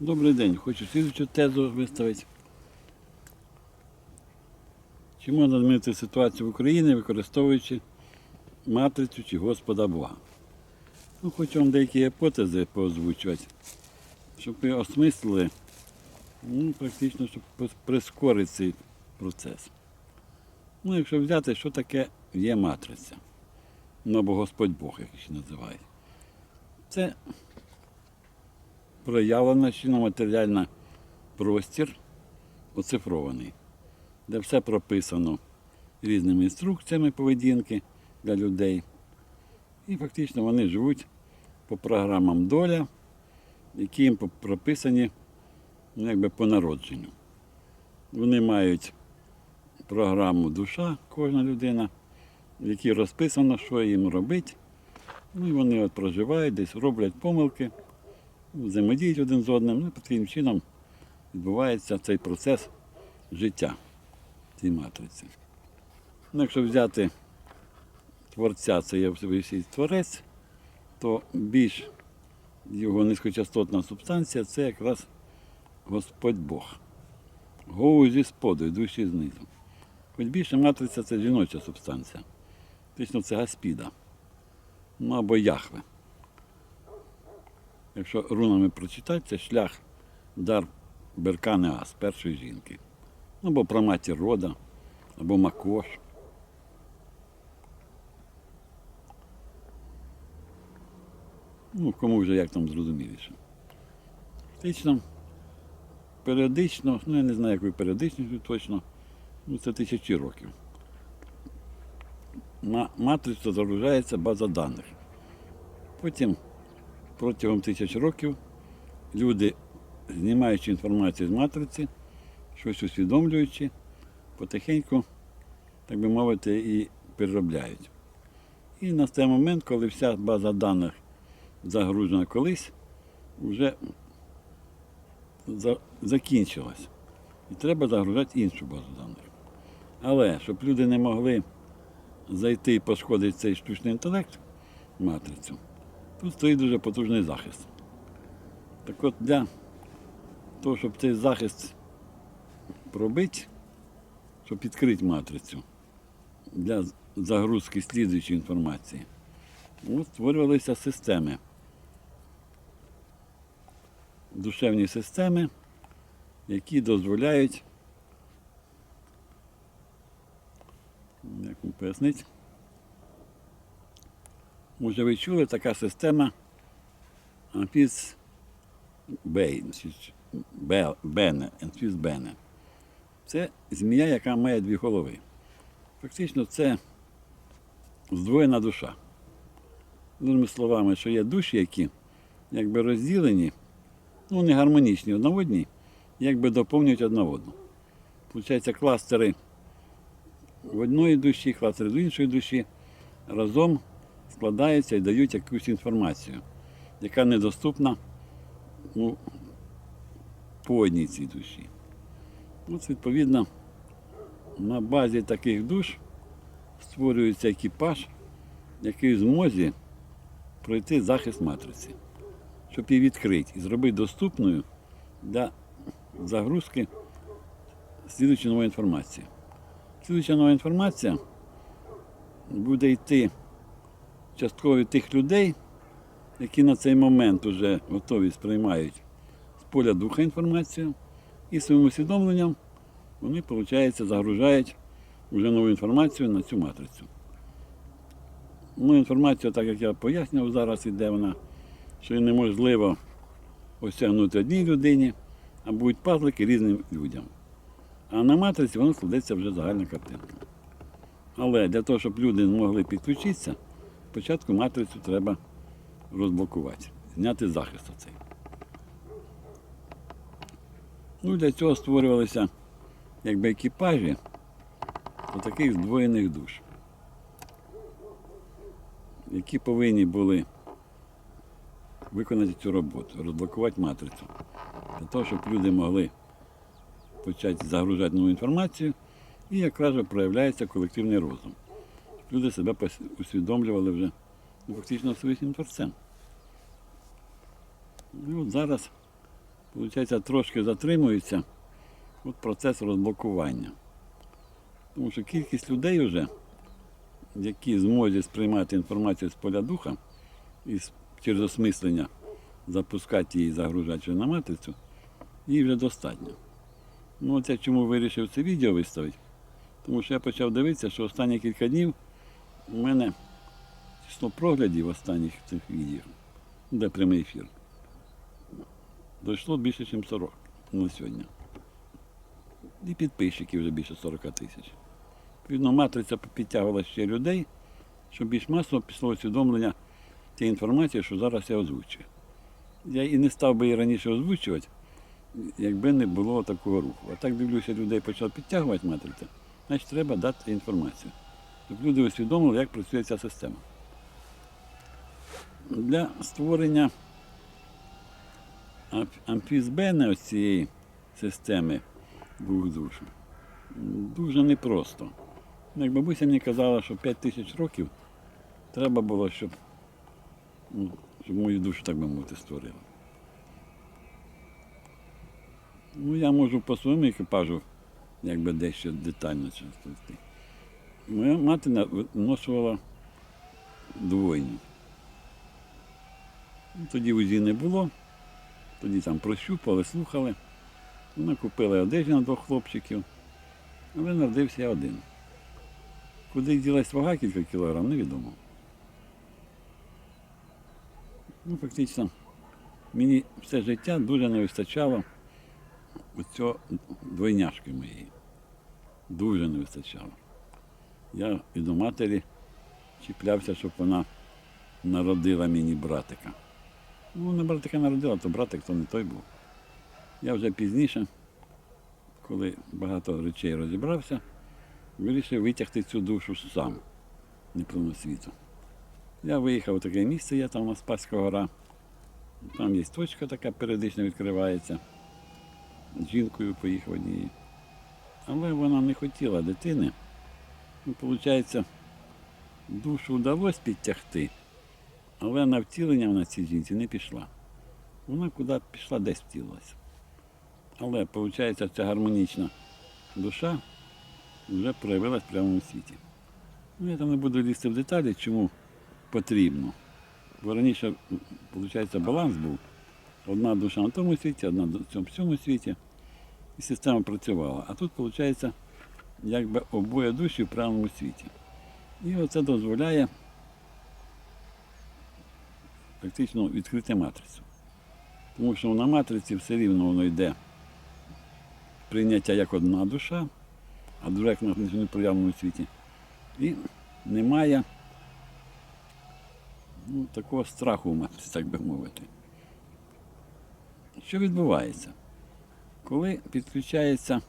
Добрий день. Хочу слідчу тезу виставити. Чи можна змінити ситуацію в Україні, використовуючи матрицю чи Господа Бога? Ну, хочу вам деякі гіпотези поозвучувати, щоб ви осмислили, ну, практично, щоб прискорити цей процес. Ну, якщо взяти, що таке є матриця, ну або Господь Бог, як ще називають. Це проявлена чином матеріальна простір оцифрований, де все прописано різними інструкціями поведінки для людей. І фактично вони живуть по програмам доля, які їм прописані ну, якби по народженню. Вони мають програму душа, кожна людина, в якій розписано, що їм робити. Ну і вони от проживають, десь роблять помилки взаємодіють один з одним, ну, таким чином відбувається цей процес життя цій матриці. Ну, якщо взяти творця, це є всевишній творець, то більш його низькочастотна субстанція це якраз Господь Бог. Голову зі споду, душі знизу. Хоч більше матриця це жіноча субстанція. Фактично це Гаспіда. Ну або Яхве. Якщо рунами прочитати, це шлях дар Беркани Ас, першої жінки. Або про матір рода, або Макош. Ну, кому вже як там зрозуміліше. Фактично, періодично, ну я не знаю, якою періодичністю точно, ну це тисячі років. На матрицю загружається база даних. Потім протягом тисяч років люди, знімаючи інформацію з матриці, щось усвідомлюючи, потихеньку, так би мовити, і переробляють. І настає момент, коли вся база даних загружена колись, вже закінчилась. І треба загружати іншу базу даних. Але щоб люди не могли зайти і пошкодити цей штучний інтелект, матрицю, Тут стоїть дуже потужний захист. Так от для того, щоб цей захист пробити, щоб відкрити матрицю для загрузки слідуючої інформації, от створювалися системи. Душевні системи, які дозволяють, як вам пояснити, Може, ви чули така система Бене, Амфіс Бене. Це змія, яка має дві голови. Фактично це здвоєна душа. Другими словами, що є душі, які якби розділені, ну не гармонічні одній, якби доповнюють одна одну. Получається, кластери в одної душі, кластери з іншої душі разом складаються і дають якусь інформацію, яка недоступна ну, по одній цій душі. От, відповідно, на базі таких душ створюється екіпаж, який в змозі пройти захист матриці, щоб її відкрити і зробити доступною для загрузки слідуючої нової інформації. Слідуюча нова інформація буде йти частково тих людей, які на цей момент вже готові сприймають з поля духа інформацію, і своїм усвідомленням вони, виходить, загружають вже нову інформацію на цю матрицю. Ну, інформація, так як я пояснював, зараз іде вона, що неможливо осягнути одній людині, а будуть пазлики різним людям. А на матриці воно складеться вже загальна картинка. Але для того, щоб люди змогли підключитися, спочатку матрицю треба розблокувати, зняти захист оцей. Ну, для цього створювалися якби екіпажі таких здвоєних душ, які повинні були виконати цю роботу, розблокувати матрицю, для того, щоб люди могли почати загружати нову інформацію і якраз проявляється колективний розум. Люди себе усвідомлювали вже ну, фактично своїм творцем. І от зараз Получається, трошки затримується от процес розблокування. Тому що кількість людей вже, які зможуть сприймати інформацію з поля духа і через осмислення запускати її, загружати на матрицю, її вже достатньо. Ну, оце чому вирішив це відео виставити. Тому що я почав дивитися, що останні кілька днів у мене число проглядів останніх цих відео, де прямий ефір, дійшло більше, ніж 40 на сьогодні. І підписчиків вже більше 40 тисяч. Відповідно, матриця підтягувала ще людей, щоб більш масово пішло усвідомлення тієї інформації, що зараз я озвучую. Я і не став би її раніше озвучувати, якби не було такого руху. А так дивлюся, людей почав підтягувати матриця, значить треба дати інформацію. Щоб люди усвідомили, як працює ця система. Для створення амфізбена цієї системи двох душ дуже непросто. Як бабуся мені казала, що 5 тисяч років треба було, щоб, ну, щоб мою душу, так би мовити, створили. Ну, я можу по своєму екіпажу якби дещо детально розповісти. Моя мати виношувала двойню. Ну, Тоді УЗІ не було, тоді там прощупали, слухали. Вона купила одежі на двох хлопчиків, але народився я один. Куди ділась вага кілька кілограм, невідомо. Ну, фактично, мені все життя дуже не вистачало оцього двойняшки моєї. Дуже не вистачало. Я і до матері чіплявся, щоб вона народила мені братика. Ну, не братика народила, то братик то не той був. Я вже пізніше, коли багато речей розібрався, вирішив витягти цю душу сам, не світу. Я виїхав у таке місце, є там на Спаська гора. Там є точка така періодично відкривається. З жінкою поїхав однією. Але вона не хотіла дитини. Ну, виходить, душу вдалося підтягти, але на втілення вона цій жінці не пішла. Вона куди пішла, десь втілилася. Але, виходить, ця гармонічна душа вже проявилась в прямому світі. Ну, я там не буду лізти в деталі, чому потрібно. Бо раніше, виходить, баланс був. Одна душа на тому світі, одна в цьому світі. І система працювала. А тут, виходить, якби обоє душі в правильному світі. І оце дозволяє фактично відкрити матрицю. Тому що на матриці все рівно воно йде прийняття як одна душа, а друга як на непроявленому світі. І немає ну, такого страху в матриці, так би мовити. Що відбувається? Коли підключається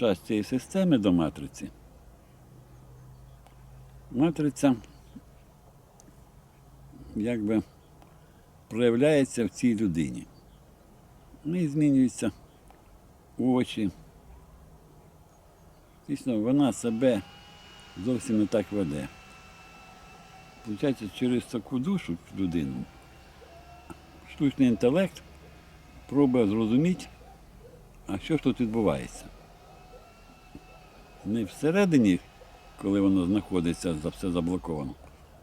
з цієї системи до матриці, матриця якби проявляється в цій людині. В неї змінюються очі. Дійсно, вона себе зовсім не так веде. Получається, через таку душу людину штучний інтелект пробує зрозуміти, а що ж тут відбувається. Не всередині, коли воно знаходиться, за все заблоковано.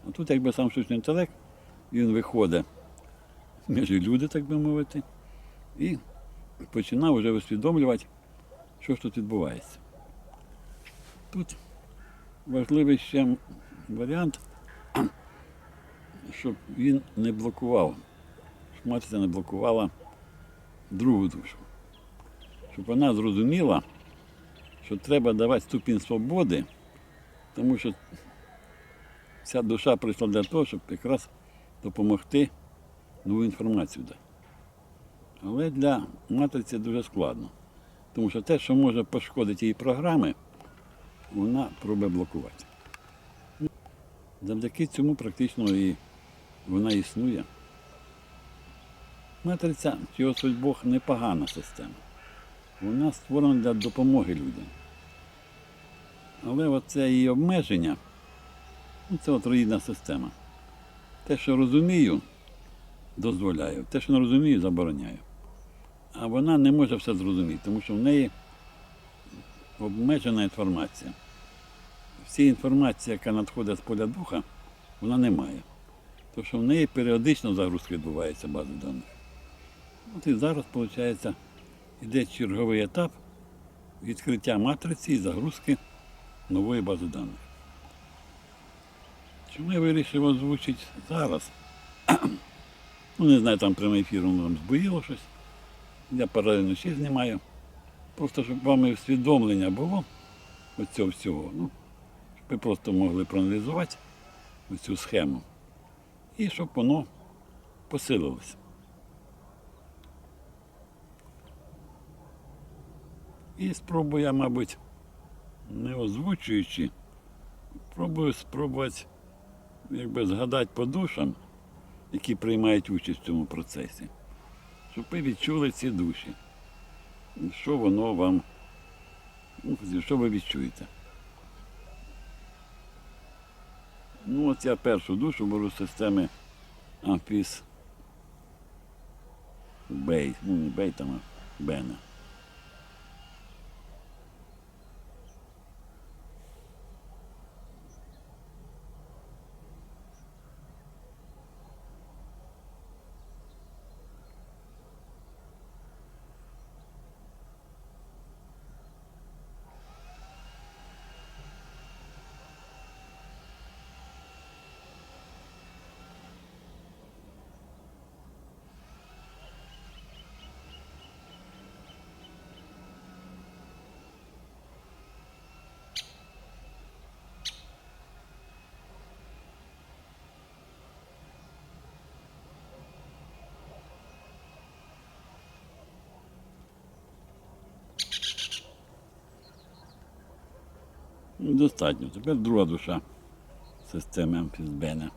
А тут якби сам штучний інтелект, він виходить між люди, так би мовити, і починав вже усвідомлювати, що ж тут відбувається. Тут важливий ще варіант, щоб він не блокував, щоб матриця не блокувала другу душу. Щоб вона зрозуміла, що треба давати ступінь свободи, тому що ця душа прийшла для того, щоб якраз допомогти нову інформацію дати. Але для матриці дуже складно. Тому що те, що може пошкодити її програми, вона пробує блокувати. Завдяки цьому практично і вона існує. Матриця чи Господь Бог непогана система. Вона створена для допомоги людям. Але оце її обмеження, ну, це от руїнна система. Те, що розумію, дозволяю. Те, що не розумію, забороняю. А вона не може все зрозуміти, тому що в неї обмежена інформація. Всі інформації, яка надходить з поля духа, вона не має. Тому що в неї періодично загрузка відбувається бази даних. От і зараз, виходить, йде черговий етап відкриття матриці і загрузки нової бази даних. Чому я вирішив озвучити зараз? Ну, не знаю, там прямий ефір там збоїло щось. Я паралельно ще знімаю. Просто щоб вам і усвідомлення було ось цього всього. Ну, щоб ви просто могли проаналізувати цю схему. І щоб воно посилилося. І спробую я, мабуть, не озвучуючи, пробую спробувати якби згадати по душам, які приймають участь в цьому процесі, щоб ви відчули ці душі. Що воно вам, ну, що ви відчуєте? Ну, от я першу душу беру з системи Амфіс Бей. Ну, не Бей там, а Бена. Достатньо. Тепер друга душа системи Амфісбена.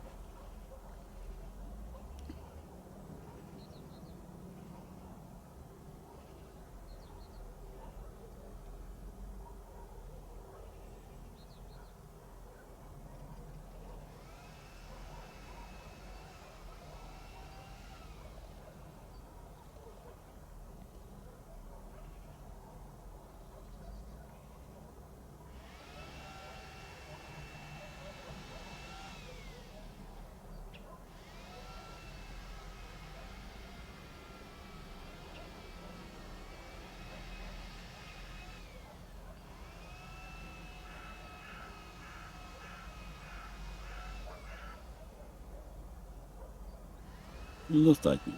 Ну, достатньо.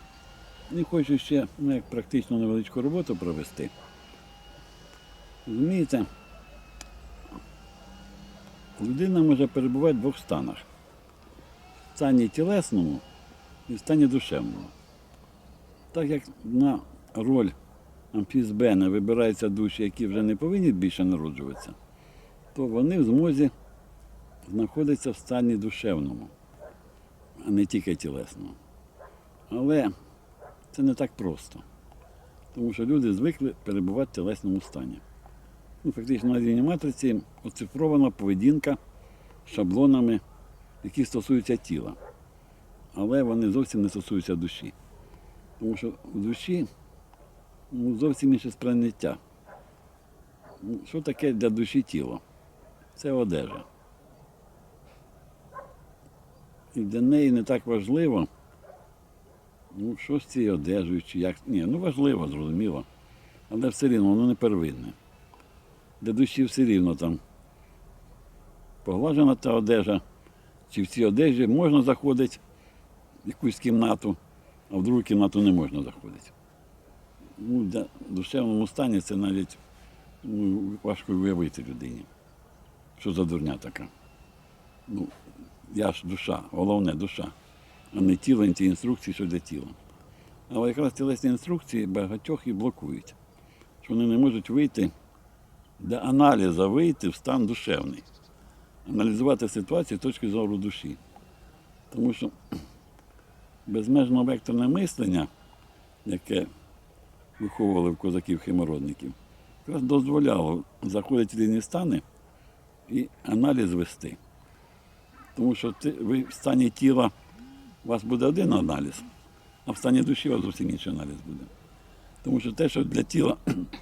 Не хочу ще ну, як практично невеличку роботу провести. Розумієте, людина може перебувати в двох станах. В стані тілесному і в стані душевному. Так як на роль амфізбена вибираються душі, які вже не повинні більше народжуватися, то вони в змозі знаходяться в стані душевному, а не тільки тілесному. Але це не так просто. Тому що люди звикли перебувати в тілесному стані. Ну, фактично на рівні матриці оцифрована поведінка шаблонами, які стосуються тіла. Але вони зовсім не стосуються душі. Тому що в душі ну, зовсім інше сприйняття. Ну, Що таке для душі тіло? Це одежа. І для неї не так важливо. Ну, що з цією одежею, чи як. Ні, ну важливо, зрозуміло. Але все рівно воно не первинне. Для душі все рівно там поглажена та одежа, чи в цій одежі можна заходити в якусь кімнату, а в другу кімнату не можна заходити. Ну, для душевному стані це навіть ну, важко уявити людині. Що за дурня така. Ну, я ж душа, головне душа а не тіло, ті інструкції, що для тіла. Але якраз тілесні інструкції багатьох і блокують, що вони не можуть вийти для аналізу вийти в стан душевний, аналізувати ситуацію з точки зору душі. Тому що безмежно векторне мислення, яке виховували в козаків химородників, якраз дозволяло заходити в різні стани і аналіз вести. Тому що ти, ви в стані тіла у вас буде один аналіз, а в стані душі у вас зовсім інший аналіз буде. Тому що те, що для тіла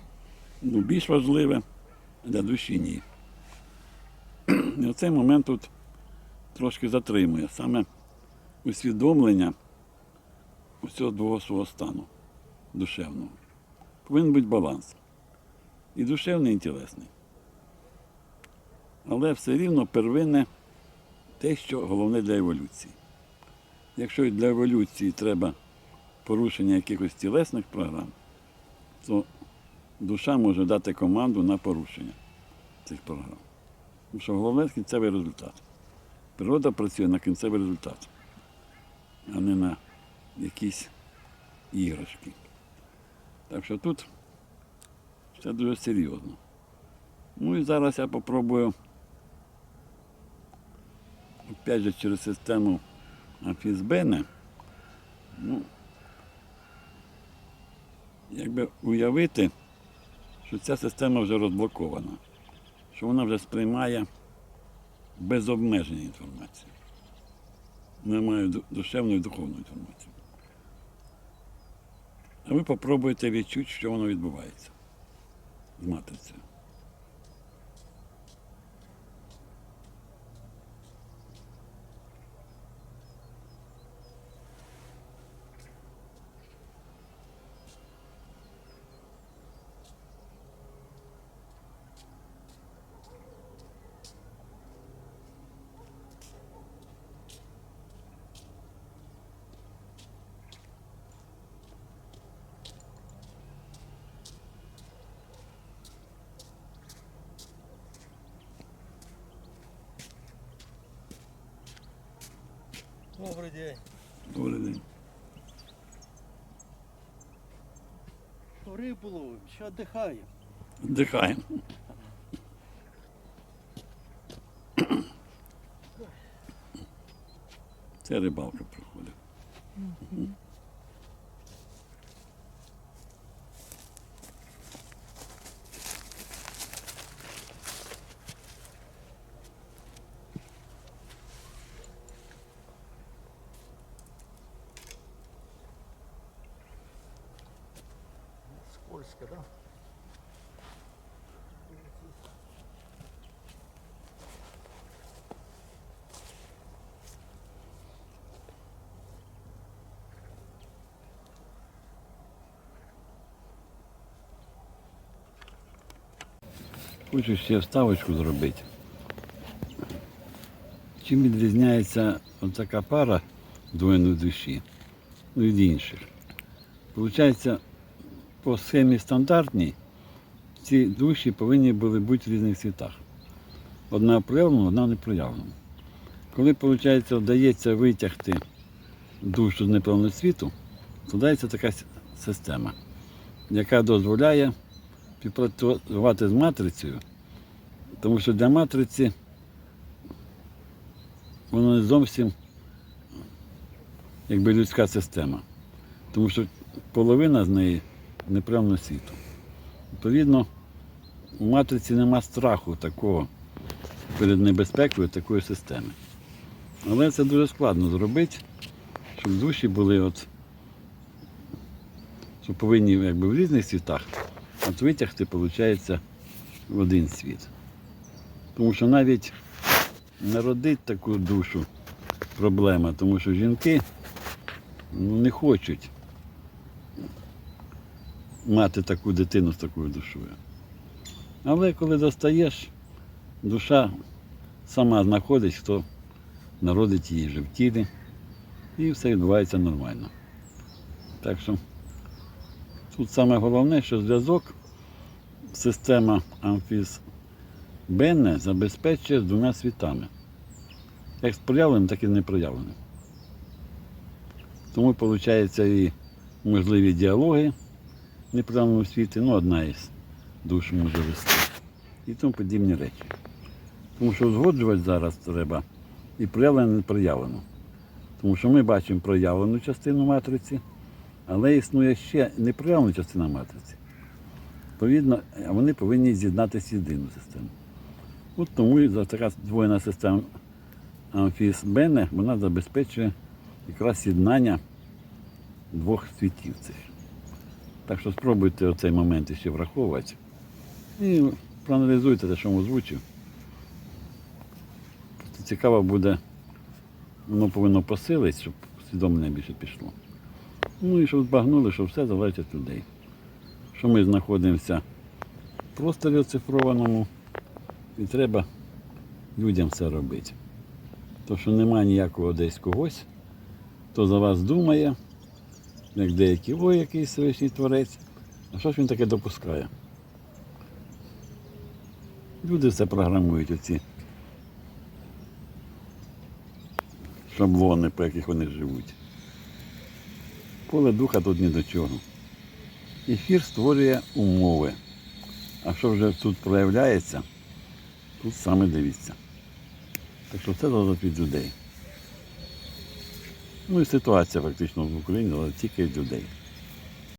ну, більш важливе, а для душі ні. І оцей момент тут трошки затримує саме усвідомлення усього двого свого стану душевного. Повинен бути баланс. І душевний, і тілесний. Але все рівно первинне те, що головне для еволюції. Якщо для еволюції треба порушення якихось тілесних програм, то душа може дати команду на порушення цих програм. Тому що головне кінцевий результат. Природа працює на кінцевий результат, а не на якісь іграшки. Так що тут все дуже серйозно. Ну і зараз я попробую опять же через систему Афізбене, ну, якби уявити, що ця система вже розблокована, що вона вже сприймає без обмеження інформацію. Вона має ду- душевну і духовну інформацію. А ви попробуйте відчути, що воно відбувається з матрицею. Добрий день. Добрий день. Рибу ловим, ще віддихаємо. Віддихаємо. Це рибалка проходить. Хочу ще вставочку зробити. Чим відрізняється така пара двойної душі ну, від інших? Получається, по схемі стандартній ці душі повинні були бути в різних світах. Одна проявлена, одна не проявлена. Коли, виходить, вдається витягти душу з неправильного світу, то дається така система, яка дозволяє співпрацювати з матрицею, тому що для матриці воно не зовсім якби людська система. Тому що половина з неї неправильно світу. Відповідно, у матриці нема страху такого перед небезпекою такої системи. Але це дуже складно зробити, щоб душі були от, що повинні якби в різних світах, от витягти, виходить, в один світ. Тому що навіть народити таку душу проблема, тому що жінки ну, не хочуть мати таку дитину з такою душою. Але коли достаєш, душа сама знаходить, хто народить її вже в тілі, і все відбувається нормально. Так що тут саме головне, що зв'язок система Амфіс Бенне забезпечує з двома світами. Як з проявленим, так і з непроявленим. Тому виходить і можливі діалоги в непроявленому світі, ну одна із душ може вести. І тому подібні речі. Тому що узгоджувати зараз треба і проявлене, і непроявлене. Тому що ми бачимо проявлену частину матриці, але існує ще непроявлена частина матриці. Відповідно, вони повинні з'єднатися в єдину систему. От тому і така двойна система Амфіс Бене вона забезпечує якраз з'єднання двох світів цих. Так що спробуйте оцей момент ще враховувати. І проаналізуйте те, що вам озвучив. Просто цікаво буде, воно повинно посилити, щоб усвідомлення більше пішло. Ну і щоб збагнули, що все залежить людей. Що ми знаходимося в просторі оцифрованому і треба людям це робити. То, що немає ніякого десь когось, хто за вас думає, як деякі, ой, який Всевишній творець. А що ж він таке допускає? Люди все програмують оці шаблони, по яких вони живуть. Поле духа тут ні до чого. Ефір створює умови. А що вже тут проявляється, тут саме дивіться. Так що це залежить від людей. Ну і ситуація фактично в Україні але тільки від людей.